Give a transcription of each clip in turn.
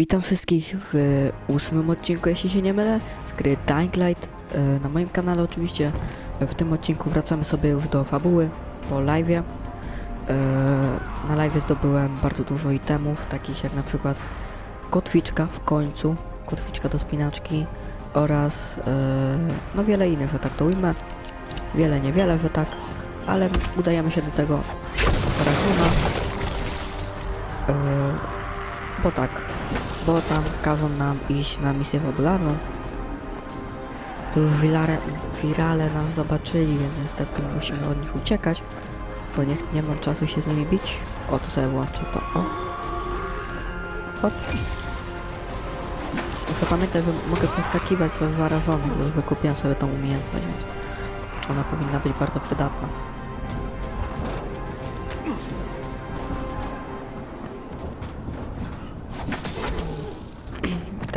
Witam wszystkich w ósmym odcinku, jeśli się nie mylę, z gry Dying Light. E, Na moim kanale oczywiście w tym odcinku wracamy sobie już do fabuły po live'ie. E, Na live'ie zdobyłem bardzo dużo itemów, takich jak na przykład kotwiczka w końcu, kotwiczka do spinaczki oraz e, no wiele innych, że tak to ujmę. Wiele, niewiele, że tak, ale udajemy się do tego Rahuna. E, Bo tak, bo tam każą nam iść na misję fabularną. Tu już wirale, wirale nas zobaczyli, więc niestety musimy od nich uciekać, bo nie, nie mam czasu się z nimi bić. O, to sobie włączę to, o. Hop. Muszę pamiętać, że mogę przeskakiwać przez zarażonych, bo już wykupiłem sobie tą umiejętność, więc ona powinna być bardzo przydatna.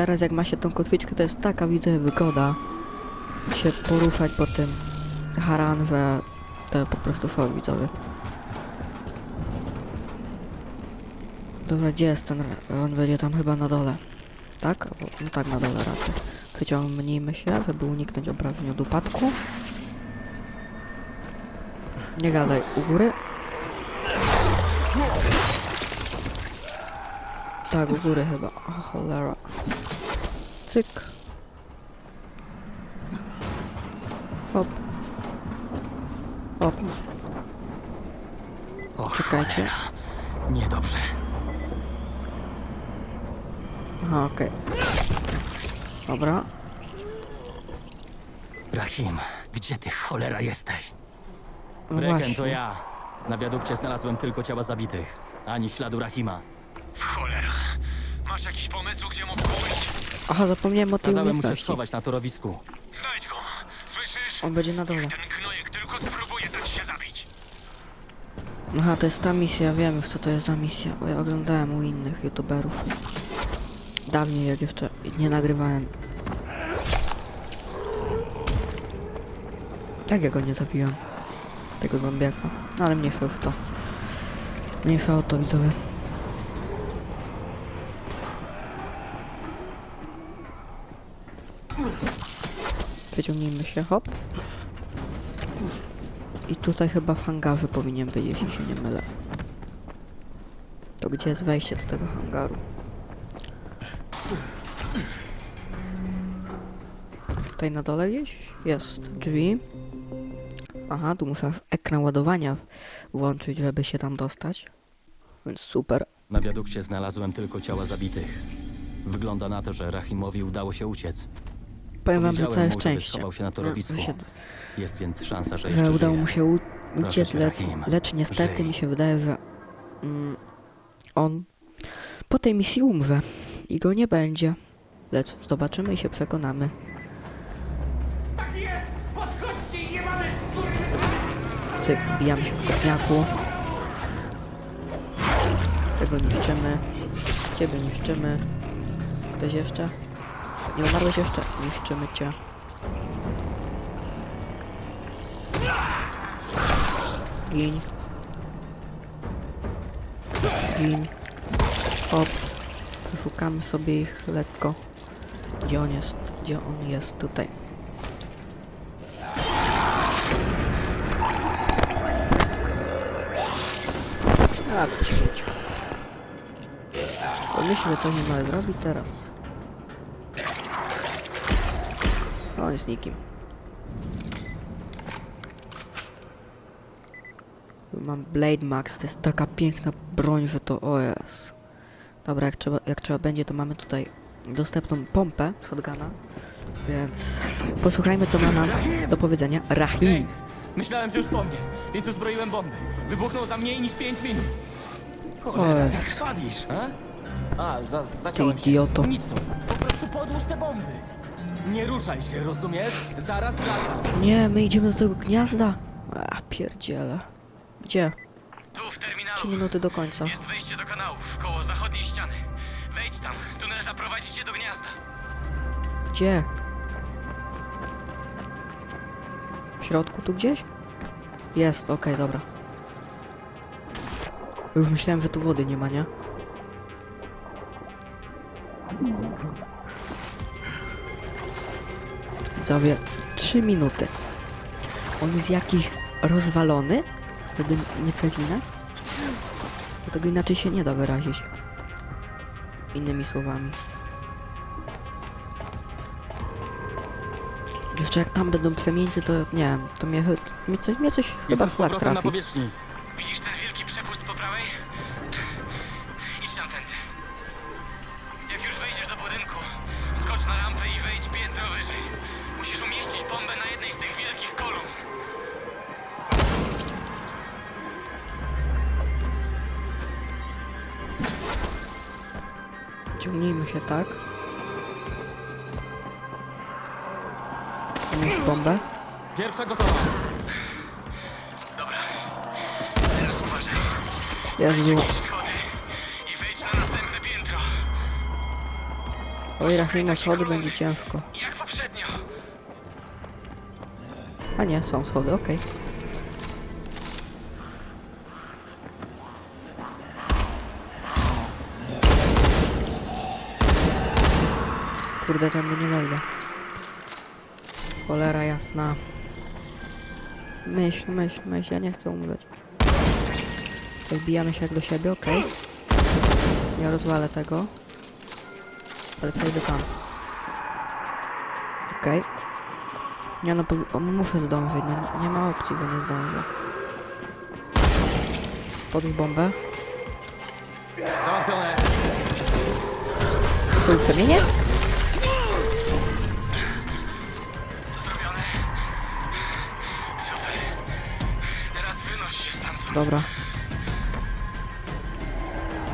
Teraz jak ma się tą kotwiczkę, to jest taka widzę wygoda się poruszać po tym haran, że to po prostu szok widzowy. Dobra, gdzie jest ten? On będzie tam chyba na dole. Tak? No tak, na dole raczej. Wyciągnijmy się, żeby uniknąć obrażeń od upadku. Nie gadaj, u góry. Tak, u góry chyba. O cholera. Cyk. Hop. Hop. O Czekajcie. cholera. Niedobrze. Aha, okej. Dobra. Rahim, gdzie ty cholera jesteś? No Breken, właśnie. to ja. Na wiadukcie znalazłem tylko ciała zabitych. Ani śladu Rahima. Cholera. Masz jakiś pomysł, gdzie mógł pójść? Aha, zapomniałem o tej Kazałem mu się umiejętności. schować na torowisku. Znajdź go. Słyszysz? On będzie na dole. Ten knojek tylko spróbuje dać się zabić. Aha, to jest ta misja, wiem już co to jest za misja, bo ja oglądałem u innych youtuberów. Dawniej jak jeszcze nie nagrywałem. Tak ja go nie zabiłem. Tego zombiaka. No, ale mniejsza już to. Mniejsza o to widzowie. Wyciągnijmy się, hop. I tutaj chyba w hangarze powinien być, jeśli się nie mylę. To gdzie jest wejście do tego hangaru? Tutaj na dole gdzieś? Jest. Drzwi. Aha, tu muszę ekran ładowania włączyć, żeby się tam dostać. Więc super. Na wiadukcie znalazłem tylko ciała zabitych. Wygląda na to, że Rahimowi udało się uciec. Powiem wam, że Powiedziałem całe mu, żeby szczęście. schował się na torowisku. Że się- Jest więc szansa, że że udało żyje. mu się u- Proszę uciec, cię, lecz, Rahim, lecz niestety żyj. mi się wydaje, że mm, on po tej misji umrze i go nie będzie. Lecz zobaczymy i się przekonamy. Tak jest! Podchodźcie i nie mamy skóry! Cyk, bijamy się w kopniaku. Tego niszczymy. Ciebie niszczymy. Ktoś jeszcze? Nie umarłeś jeszcze? Niszczymy cię. Gin. Gin. Hop. Szukamy sobie ich lekko. Gdzie on jest? Gdzie on jest? Tutaj. A, to śmieć. Pomyślmy, co nie ma zrobić teraz. On jest nikim. Mam Blade Max, to jest taka piękna broń, że to o jest. Dobra, jak trzeba, jak trzeba będzie, to mamy tutaj dostępną pompę shotguna. Więc posłuchajmy, co ma nam do powiedzenia Rahim. Myślałem, że już po mnie, więc uzbroiłem bomby. Wybuchnął za mniej niż 5 minut. Cholera, jak krwawisz? A? A, za, Ty zaciąłem się. idioto. Nic tu. Po prostu podłóż te bomby. Nie ruszaj się, rozumiesz? Zaraz wracam. Nie, my idziemy do tego gniazda. A pierdziele. Gdzie? Tu w terminalu. Trzy minuty do końca. Jest wejście do kanałów, koło zachodniej ściany. Wejdź tam. Tunel zaprowadzi cię do gniazda. Gdzie? W środku tu gdzieś? Jest, okej, dobra. Już myślałem, że tu wody nie ma, nie? Widzowie, 3 minuty. On jest jakiś rozwalony, żeby nie przeklinać. Bo tego inaczej się nie da wyrazić. Innymi słowami. Jeszcze jak tam będą przemieńcy, to nie wiem, to mnie, mnie coś, mnie coś chyba Jestem z flag powrotem na trafi. powierzchni. Widzisz ten Ciągnijmy się tak. Mieć bombę. Pierwsza gotowa. Dobra. Teraz uważaj. Jezu. I wejdź na następne piętro. Oj, Rahima, schody będzie ciężko. Jak poprzednio. A nie, są schody, okej. Kurde, tędy nie wejdę. Cholera jasna. Myśl, myśl, myśl, ja nie chcę umrzeć. Wbijamy się jak do siebie, okej. Nie rozwalę tego. Ale przejdę tam. Okej. Nie no, powi- o, muszę zdążyć, no nie ma opcji, bo nie zdążę. Podłóż bombę. Tu kamienie? Dobra.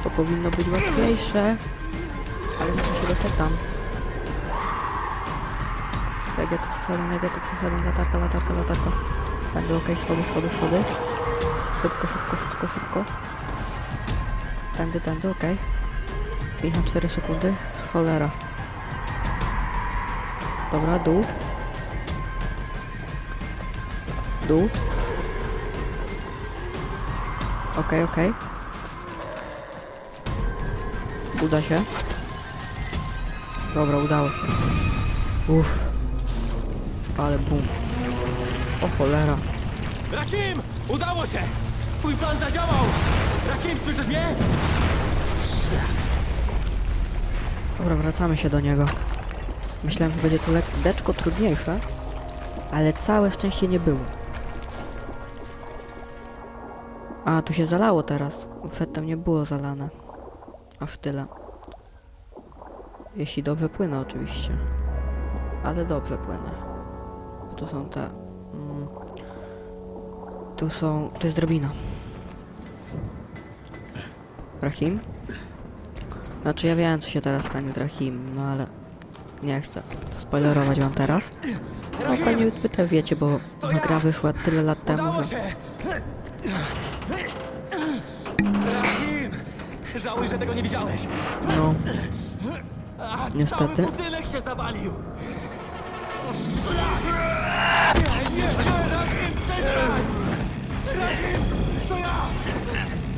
To powinno być łatwiejsze. Ale muszę się dostać tam. Jak ja tu przyszedłem, jak ja tu przyszedłem, latarka, latarka, latarka. Będę okej, schody, schody, schody. Szybko, szybko, szybko, szybko. Tędy, tędy, okej. 54 sekundy. Cholera. Dobra, dół. Dół. Okej, okej. Uda się. Dobra, udało się. Uff. Ale bum. O cholera. Rakim! Udało się! Twój plan zadziałał! Rakim, słyszysz mnie? Dobra, wracamy się do niego. Myślałem, że będzie to lekkudeczko trudniejsze, ale całe szczęście nie było. A, tu się zalało teraz. Przedtem nie było zalane. Aż tyle. Jeśli dobrze płynę oczywiście. Ale dobrze płynę. Tu są te... Mm, tu są... To jest drabina. Rahim? Znaczy ja wiem co się teraz stanie z Rahim, no ale... Nie chcę spoilerować wam teraz. No pewnie też wiecie, bo gra wyszła tyle lat temu, że... Żałuj, że tego nie widziałeś. No, A, Niestety. Cały budynek się zawalił! O, szlak! Nie, nie, nie, Rakim, przestań! Rakim, to ja!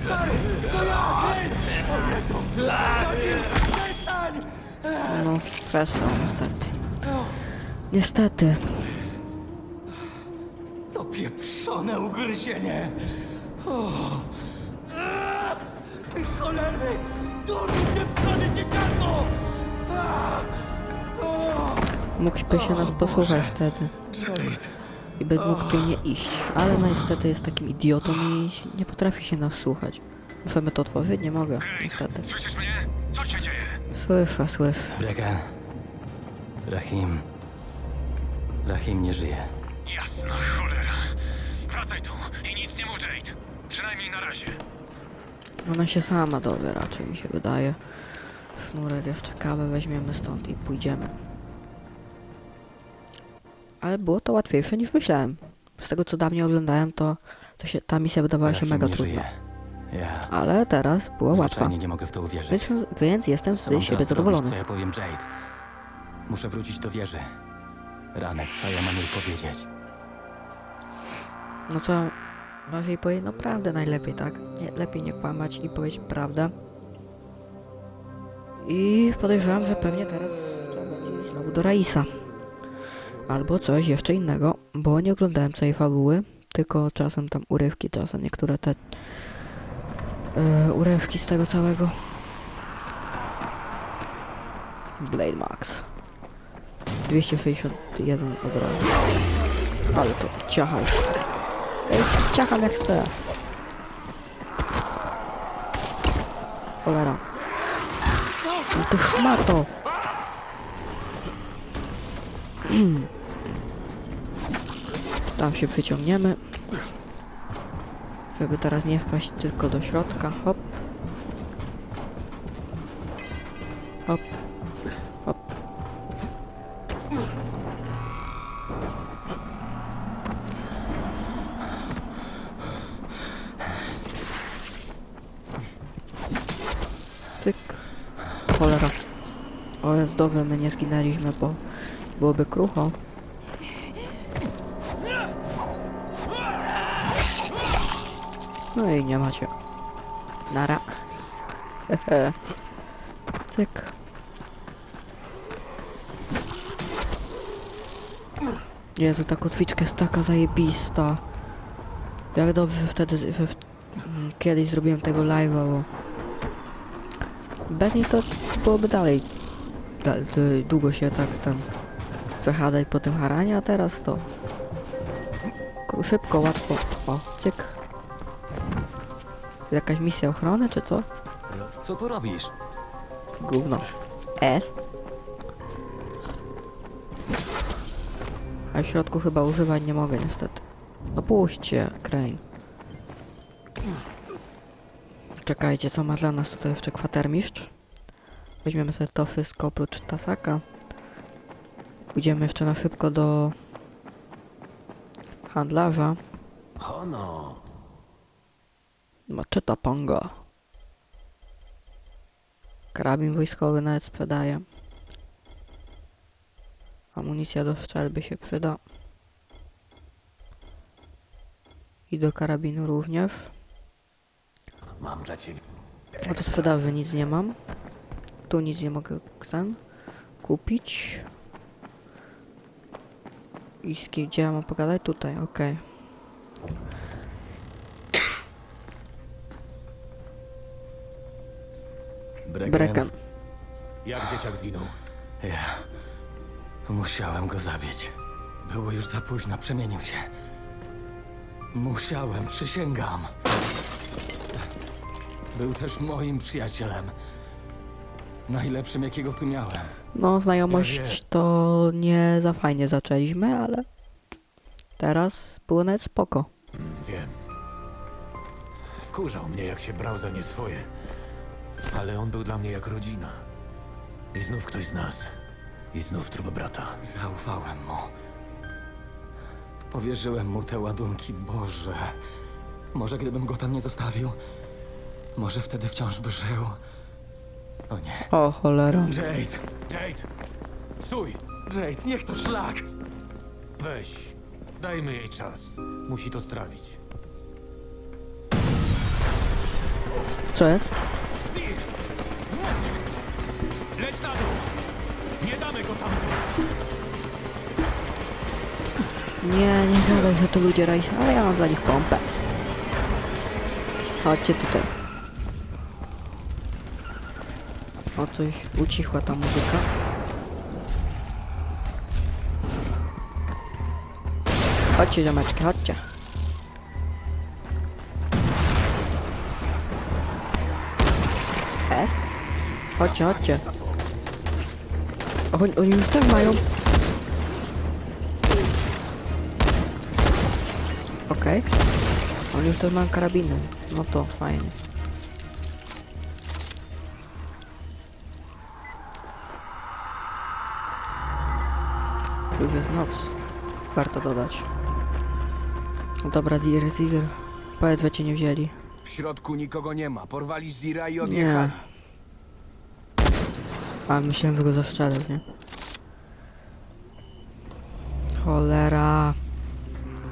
Stary, to ja, Kane! O Jezu! Rakim, przestań! no, przestał niestety. Niestety. To pieprzone ugryzienie! O. Cholerny! Durny pieprzony dzieciaku! A! O! Mógłby się nas posłuchać wtedy. I by mógł tu nie iść. Ale no niestety jest takim idiotą i nie potrafi się nas słuchać. Możemy to otworzyć? Nie mogę, niestety. Słyszysz mnie? Co się dzieje? Słyszę, słyszę. Brecken. Rahim. Rahim nie żyje. Jasna cholera. Wracaj tu i nic nie mów Jade. Przynajmniej na razie. Ona się sama dowie raczej mi się wydaje. Sznurek jeszcze kawę weźmiemy stąd i pójdziemy. Ale było to łatwiejsze niż myślałem. Z tego co dawniej oglądałem to, to się, ta misja wydawała się mega trudna. Ja Ale teraz była łatwa. zwyczajnie nie mogę w to uwierzyć. Więc, więc jestem z mam siebie teraz robić, zadowolony. co ja powiem Jade? Muszę wrócić do wieży. Rany, co ja mam jej powiedzieć? No co, jej powiedzieć no prawdę najlepiej, tak? Nie, lepiej nie kłamać i powiedzieć prawdę. I podejrzewam, że pewnie teraz trzeba będzie znowu do Raisa. Albo coś jeszcze innego, bo nie oglądałem całej fabuły, tylko czasem tam urywki, czasem niektóre te e, urywki z tego całego. Blade Max. 261 od razu. Ale to ciachał. Jak chcę. Cholera. No to szmato. Tam się przyciągniemy. Żeby teraz nie wpaść tylko do środka. Hop. Hop. Cholera. O jest dobrze, my nie zginęliśmy, bo byłoby krucho. No i nie macie. Nara. Hehe. Cyk. Jezu, ta kotwiczka jest taka zajebista. Jak dobrze wtedy, w, mm, kiedyś zrobiłem tego live'a, bo bez niej to byłoby dalej da, długo się tak tam przechadzać po tym haranie, a teraz to szybko, łatwo. O, cyk. Jakaś misja ochrony, czy co? Co tu robisz? Gówno. S. A w środku chyba używać nie mogę niestety. No puśćcie, Crane. Czekajcie, co ma dla nas tutaj jeszcze kwatermistrz. Weźmiemy sobie to wszystko oprócz tasaka. Pójdziemy jeszcze na szybko do handlarza. Hono. Maczeta Pongo. Karabin wojskowy nawet sprzedaje. Amunicja do strzelby się przyda. I do karabinu również. Mam dla ciebie. A do sprzedaży nic nie mam. Tu nic nie mogę chcę kupić. I z kim gdzie ja mam pogadać? Tutaj, okej. Breken. Jak dzieciak zginął? Ja... Musiałem go zabić. Było już za późno, przemienił się. Musiałem, przysięgam. Był też moim przyjacielem. Najlepszym, jakiego tu miałem. No, znajomość Ja wiem. to nie za fajnie zaczęliśmy, ale teraz było nawet spoko. Wiem. Wkurzał mnie, jak się brał za nie swoje. Ale on był dla mnie jak rodzina. I znów ktoś z nas. I znów trup brata. Zaufałem mu. Powierzyłem mu te ładunki, Boże. Może gdybym go tam nie zostawił, może wtedy wciąż by żył. O nie. O cholera. Jade! Jade! Stój! Jade, niech to szlak! Weź. Dajmy jej czas. Musi to strawić. Co jest? Zir! Leć na dół! Nie damy go tamtym! Nie, nie gadaj, że to ludzie rajs, ale ja mam dla nich pompę. Chodźcie tutaj. O, coś ucichła ta muzyka. Chodźcie, ziomeczki, chodźcie. S? Chodźcie, chodźcie. Oni, oni już tak mają. Okej. Oni już też mają karabiny. No to fajnie. Już jest noc. Warto dodać. Dobra, Zir, Zir. Że cię nie wzięli. W środku nikogo nie ma. Porwali Zira i Nie. odjechali. A myślałem, że go zastrzelał, nie? Cholera.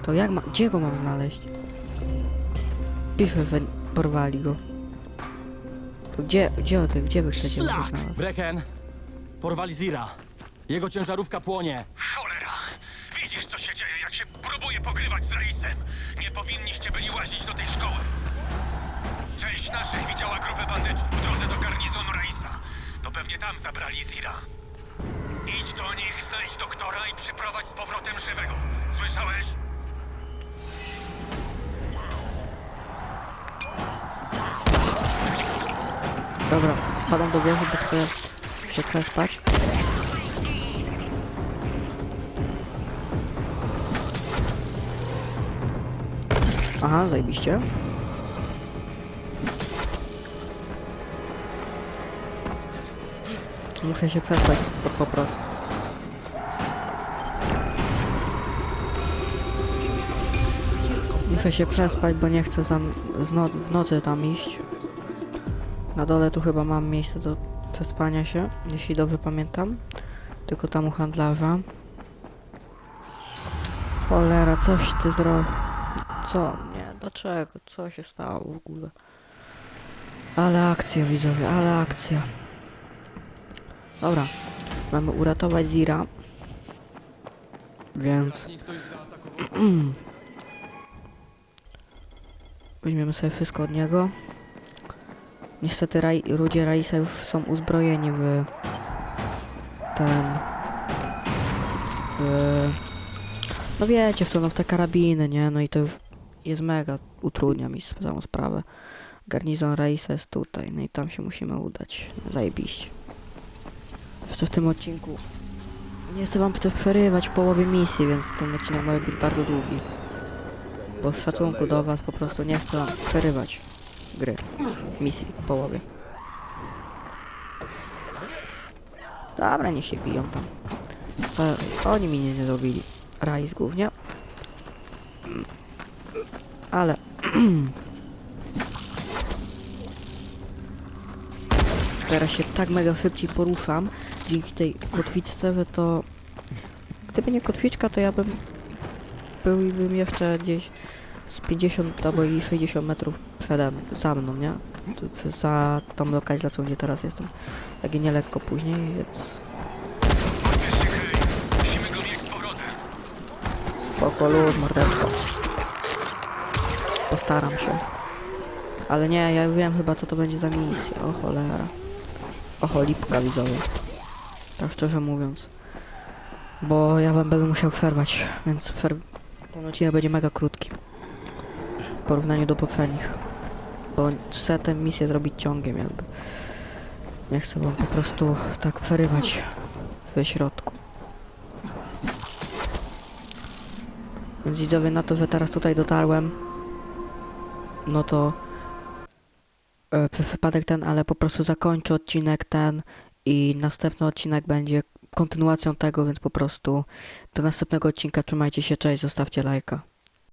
To jak ma... Gdzie go mam znaleźć? Piszę, że porwali go. To gdzie, gdzie ty, gdzie wy chcecie mnie Szlak! znaleźć? Breken! Porwali Zira. Jego ciężarówka płonie. Cholera! Widzisz, co się dzieje, jak się próbuje pogrywać z Raisem. Nie powinniście byli łazić do tej szkoły. Część naszych widziała grupę bandytów w drodze do garnizonu Raisa. To pewnie tam zabrali Zira. Idź do nich, znajdź doktora i przyprowadź z powrotem żywego. Słyszałeś? Dobra, spadam do wieży, bo chcę się Aha, zajebiście. Muszę się przespać po, po prostu. Muszę się przespać, bo nie chcę z no, w nocy tam iść. Na dole tu chyba mam miejsce do przespania się, jeśli dobrze pamiętam. Tylko tam u handlarza. Cholera, coś ty zrobił. Co? Nie, dlaczego? Co się stało w ogóle? Ale akcja widzowie, ale akcja. Dobra, mamy uratować Zira. Więc... Weźmiemy sobie wszystko od niego. Niestety raj, ludzie Raisa już są uzbrojeni w ten... W, no wiecie, w to no w te karabiny, nie? No i to już jest mega, utrudnia mi całą sprawę. Garnizon Raisa jest tutaj, no i tam się musimy udać. Zajebiście. Jeszcze w tym odcinku nie chcę wam przerywać w połowie misji, więc ten odcinek może być bardzo długi. Bo z szacunku do was po prostu nie chcę wam przerywać gry, misji w połowie. Dobra, niech się biją tam. Co, oni mi nie zrobili. Rajs głównie. Ale... Teraz się tak mega szybciej poruszam dzięki tej kotwiczce, że to... Gdyby nie kotwiczka, to ja bym... Byłbym jeszcze gdzieś z 50 albo i 60 metrów przede mną, za mną, nie? Za tą lokalizacją, gdzie teraz jestem. Jak i nie lekko później, więc... Spoko, luz, mordeczko. Postaram się. Ale nie, ja wiem chyba co to będzie za misja. O cholera. O cholipka widzowie. Tak szczerze mówiąc. Bo ja wam będę musiał przerwać, więc przerw... ten odcinek będzie mega krótki. W porównaniu do poprzednich. Bo chcę tę misję zrobić ciągiem jakby. Nie chcę wam po prostu tak przerywać we środku. Więc widzowie na to, że teraz tutaj dotarłem, no to przez przypadek ten, ale po prostu zakończę odcinek ten i następny odcinek będzie kontynuacją tego, więc po prostu do następnego odcinka trzymajcie się, cześć, zostawcie lajka.